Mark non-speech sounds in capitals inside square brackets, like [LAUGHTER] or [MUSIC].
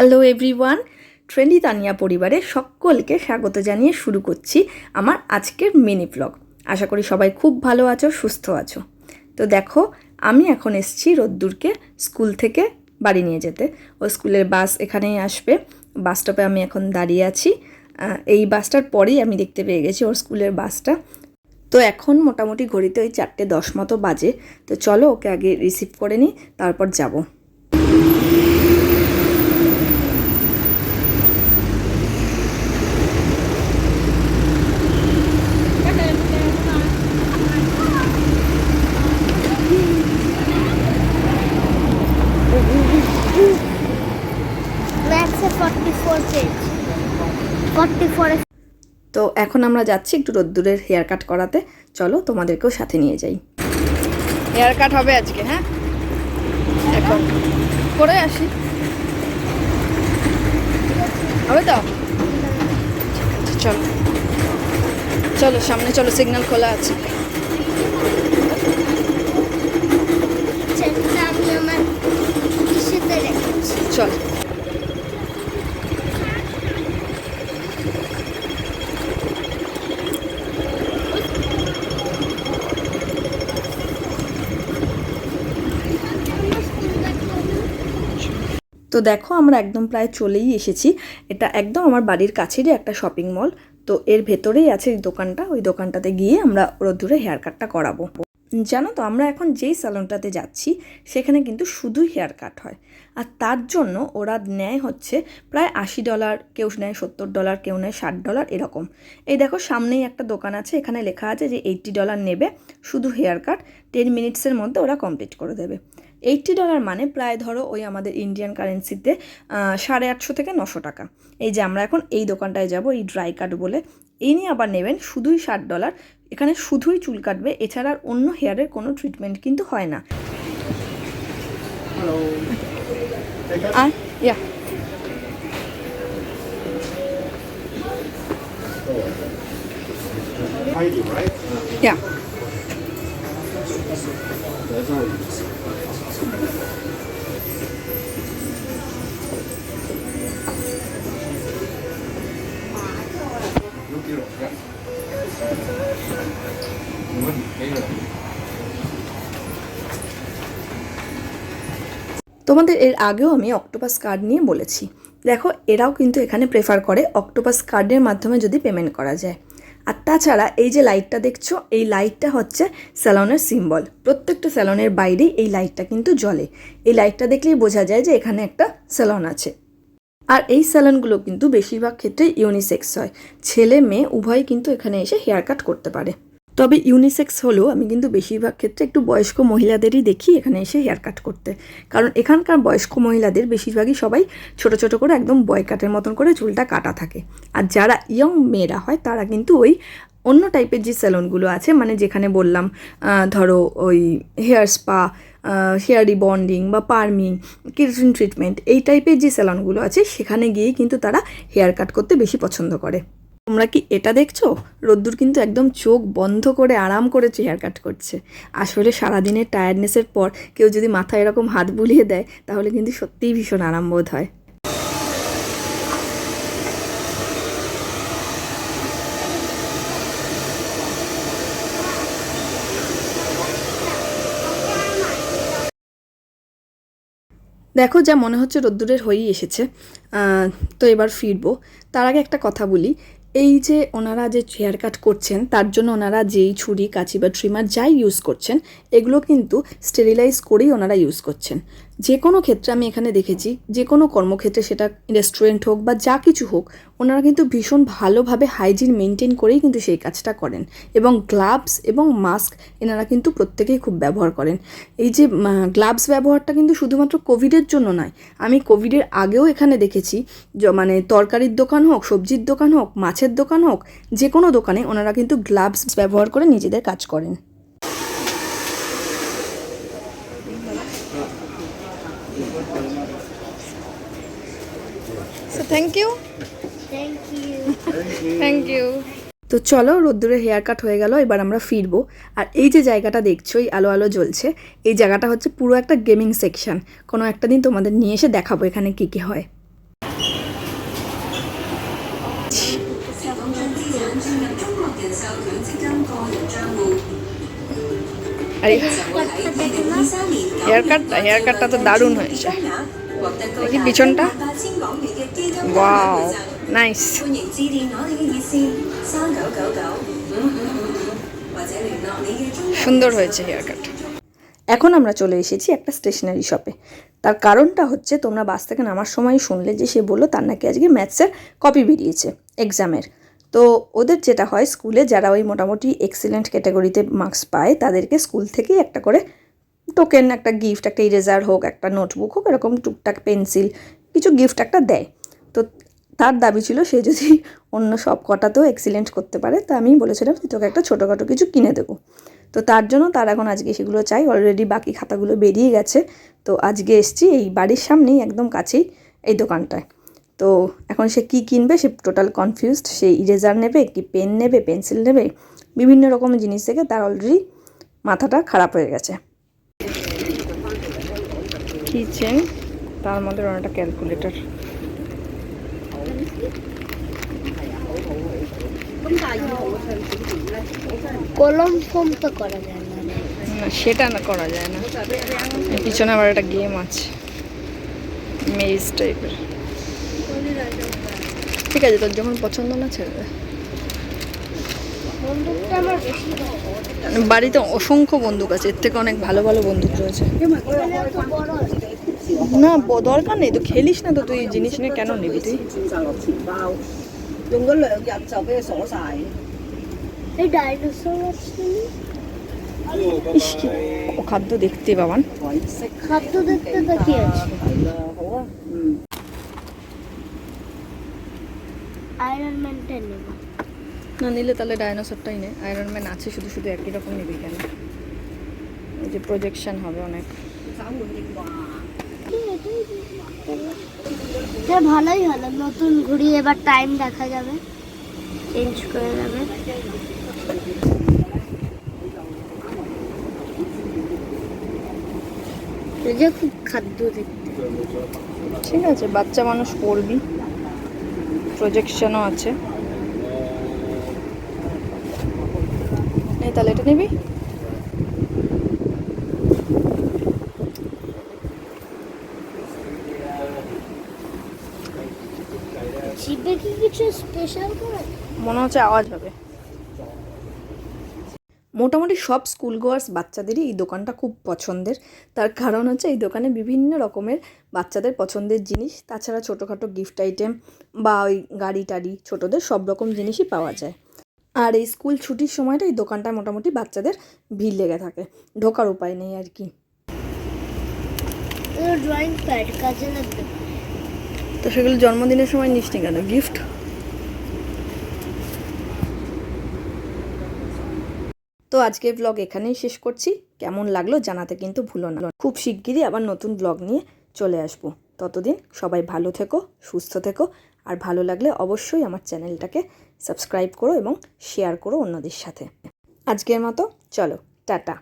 Hello everyone trendy Tania পরিবারের সকলকে স্বাগত জানিয়ে শুরু করছি আমার আজকের মিনি ব্লগ আশা করি সবাই খুব ভালো আছো, সুস্থ আছো। তো দেখো, আমি এখন এসেছি রোদ্দুরকে স্কুল থেকে বাড়ি নিয়ে যেতে। ও স্কুলের বাস এখানেই আসবে। বাস স্টপে আমি এখন দাঁড়িয়ে আছি। এই বাসটার পরেই আমি দেখতে পেয়ে গেছি ওর স্কুলের বাসটা তো এখন মোটামুটি ঘড়িতে ওই চারটে দশ মতো বাজে। তো চলো ওকে আগে রিসিভ করে নিই, তারপর যাব। Maths এ 44 পেজ 44 এ তো এখন আমরা যাচ্ছি একটু রোদ্দুরের হেয়ার কাট করাতে। চলো তোমাদেরকেও সাথে নিয়ে যাই। হেয়ার কাট হবে আজকে হ্যাঁ? এখন করে আসি। হবে তো? চলো। চলো সামনে চলো সিগন্যাল খোলা আছে। তো দেখো আমরা একদম প্রায় চলেই এসেছি। এটা একদম আমার বাড়ির কাছেরই একটা শপিং মল তো এর ভেতরেই আছে এই দোকানটা। ওই দোকানটাতে গিয়ে আমরা রোদ্দুরে হেয়ার কাটটা করাবো। জানো তো, আমরা এখন যেই স্যালনটাতে যাচ্ছি, সেখানে কিন্তু শুধুই হেয়ার কাট হয়। আর তার জন্য ওরা নেয় হচ্ছে প্রায় আশি ডলার কেউ নেয় সত্তর ডলার কেউ নেয় ষাট ডলার এরকম। এই দেখো, সামনেই একটা দোকান আছে। এখানে লেখা আছে যে এইট্টি ডলার নেবে শুধু হেয়ার কাট টেন মিনিটসের মধ্যে ওরা কমপ্লিট করে দেবে। এইট্টি ডলার মানে প্রায় ধরো ওই আমাদের ইন্ডিয়ান কারেন্সিতে সাড়ে আটশো থেকে নশো টাকা। এই যে আমরা এখন এই দোকানটায় যাব এই ড্রাই কাট বলে। এই নিয়ে আবার নেবেন শুধুই ষাট ডলার এখানে শুধুই চুল কাটবে এছাড়া আর অন্য হেয়ারের কোনো ট্রিটমেন্ট কিন্তু হয় না। আর ইয়া। ইয়া তোমাদের এর আগেও আমি অক্টোপাস কার্ড নিয়ে বলেছি। দেখো, এরাও কিন্তু এখানে প্রেফার করে অক্টোপাস কার্ডের মাধ্যমে যদি পেমেন্ট করা যায়। আর তাছাড়া এই যে লাইটটা দেখছ, এই লাইটটা হচ্ছে স্যালনের সিম্বল প্রত্যেকটা স্যালনের বাইরে এই লাইটটা কিন্তু জ্বলে। এই লাইটটা দেখলেই বোঝা যায় যে এখানে একটা স্যালন আছে। আর এই স্যালনগুলো কিন্তু বেশিরভাগ ক্ষেত্রে ইউনিসেক্স হয়। ছেলে মেয়ে উভয়ই কিন্তু এখানে এসে হেয়ার কাট করতে পারে। তবে ইউনিসেক্স হলেও আমি কিন্তু বেশিরভাগ ক্ষেত্রে একটু বয়স্ক মহিলাদেরই দেখি এখানে এসে হেয়ার কাট করতে। কারণ এখানকার বয়স্ক মহিলাদের বেশিরভাগই সবাই ছোট ছোট করে একদম বয় কাটের মতন করে চুলটা কাটা থাকে। আর যারা ইয়ং মেয়েরা হয়, তারা কিন্তু ওই অন্য টাইপের যে স্যালনগুলো আছে মানে যেখানে বললাম ধরো ওই হেয়ার স্পা হেয়ার রিবন্ডিং বা পার্মিং কেরাটিন ট্রিটমেন্ট এই টাইপের যে স্যালনগুলো আছে, সেখানে গিয়েই কিন্তু তারা হেয়ার কাট করতে বেশি পছন্দ করে। তোমরা কি এটা দেখছ? রোদ্দুর কিন্তু একদম চোখ বন্ধ করে আরাম করে হেয়ার কাট করছে। আসলে সারাদিনের টায়ার্ডনেসের পর কেউ যদি মাথায় এরকম হাত বুলিয়ে দেয়, তাহলে কিন্তু সত্যিই ভীষণ আরাম বোধ হয়। দেখো, যা মনে হচ্ছে রোদ্দুরের হয়েই এসেছে। তো এবার ফিরবো। তার আগে একটা কথা বলি। এই যে ওনারা যে হেয়ার কাট করছেন, তার জন্য ওনারা যেই ছুরি, কাঁচি বা ট্রিমার যাই ইউজ করছেন, এগুলো কিন্তু স্টেরিলাইজ করেই ওনারা ইউজ করছেন। যে কোনো ক্ষেত্রে আমি এখানে দেখেছি যে কোনো কর্মক্ষেত্রে সেটা রেস্টুরেন্ট হোক বা যা কিছু হোক, ওনারা কিন্তু ভীষণ ভালোভাবে হাইজিন মেনটেন করেই কিন্তু সেই কাজটা করেন। এবং গ্লাভস এবং মাস্ক এনারা কিন্তু প্রত্যেকেই খুব ব্যবহার করেন। এই যে গ্লাভস ব্যবহারটা কিন্তু শুধুমাত্র কোভিডের জন্য নয়, আমি কোভিডের আগেও এখানে দেখেছি মানে তরকারির দোকান হোক, সবজির দোকান হোক, মাছের দোকান হোক যে কোনো দোকানে ওনারা কিন্তু গ্লাভস ব্যবহার করে নিজেদের কাজ করেন। থ্যাংক ইউ থ্যাংক ইউ তো চলো রোদ্দুরে হেয়ার কাট হয়ে গেল এবার আমরা ফিরবো। আর এই যে জায়গাটা দেখছ এই আলো আলো জ্বলছে এই জায়গাটা হচ্ছে পুরো একটা গেমিং সেকশন কোনো একটা দিন তোমাদের নিয়ে এসে দেখাবো এখানে কী কী হয়। হেয়ার কাটটা হেয়ার কাটটা তো দারুণ হয়েছে। দেখি নাইস সুন্দর হয়েছে হেয়ার কাট এখন আমরা চলে এসেছি একটা স্টেশনারি শপে তার কারণটা হচ্ছে তোমরা বাস থেকে নামার সময় শুনলে যে সে বলল তার নাকি আজকে ম্যাথসের কপি বেরিয়েছে এক্সামের তো ওদের যেটা হয় স্কুলে যারা ওই মোটামুটি এক্সিলেন্ট ক্যাটাগরিতে মার্কস পায় তাদেরকে স্কুল থেকেই একটা করে টোকেন একটা গিফট একটা ইরেজার হোক, একটা নোটবুক হোক, এরকম টুকটাক পেন্সিল কিছু গিফট একটা দেয়। তো তার দাবি ছিল সে যদি [LAUGHS] অন্য সব কটাতেও এক্সিলেন্ট করতে পারে, তো আমি বলেছিলাম যে তোকে একটা ছোটোখাটো কিছু কিনে দেবো। তো তার জন্য তার এখন আজকে সেগুলো চাই অলরেডি বাকি খাতাগুলো বেরিয়ে গেছে। তো আজকে এসছি এই বাড়ির সামনেই, একদম কাছেই এই দোকানটায়। তো এখন সে কি কিনবে, সে টোটাল কনফিউজড সে ইরেজার নেবে, কি পেন নেবে পেন্সিল নেবে, বিভিন্ন রকম জিনিস থেকে তার অলরেডি মাথাটা খারাপ হয়ে গেছে। কিচেন তার মধ্যে অনেকটা ক্যালকুলেটর। কলম ফোম তো করা যায় না। না সেটা না করা যায় না। পিছনে আবার একটা গেম আছে। মেজ টাইপের। ঠিক আছে তোর যখন পছন্দ না ছেড়ে দে। বন্দুকটা আমার বেশি ভালো। মানে বাড়িতে অসংখ্য বন্দুক আছে এর থেকে অনেক ভালো ভালো বন্দুক রয়েছে। না দরকার নেই তো খেলিস না তো তুই জিনিস নিয়ে কেন নিবি তুই? খাদ্য দেখতে বাবান। খাদ্য দেখতে তাকিয়ে আছে? আয়রন ম্যানটা নেব। না নিলে তাহলে ডায়নোসরটাই নে। আয়রন ম্যান আছে শুধু শুধু একই রকম নিবি কেন? এই যে প্রজেকশন হবে অনেক। হ্যাঁ ভালোই হলো নতুন ঘুড়ি এবার টাইম দেখা যাবে। চেঞ্জ করে যাবে যে খুব খাদ্য দেখতে। ঠিক আছে বাচ্চা মানুষ পড়বি প্রজেকশনও আছে। তাহলে এটা নিবি। কিছু স্পেশাল করে? মনে হচ্ছে আওয়াজ হবে। মোটামুটি সব স্কুল গোয়ার্স বাচ্চাদেরই এই দোকানটা খুব পছন্দের। তার কারণ হচ্ছে এই দোকানে বিভিন্ন রকমের বাচ্চাদের পছন্দের জিনিস। তাছাড়া ছোটোখাটো গিফট আইটেম বা ওই গাড়ি টাড়ি ছোটোদের সব রকম জিনিসই পাওয়া যায়। আর এই স্কুল ছুটির সময়টা এই দোকানটা মোটামুটি বাচ্চাদের ভিড় লেগে থাকে। ঢোকার উপায় নেই আর কি। ড্রয়িং প্যাড কাজে লাগবে। তো সেগুলো জন্মদিনের সময় নিস কেন? গিফট তো আজকের ব্লগ এখানেই শেষ করছি। কেমন লাগল জানাতে কিন্তু ভুলো না। খুব শিগগিরই আবার নতুন ব্লগ নিয়ে চলে আসব। ততদিন সবাই ভালো থেকো সুস্থ থেকো আর ভালো লাগলে অবশ্যই আমার চ্যানেলটাকে সাবস্ক্রাইব করো এবং শেয়ার করো অন্যদের সাথে। আজকের মতো, চলো, টাটা।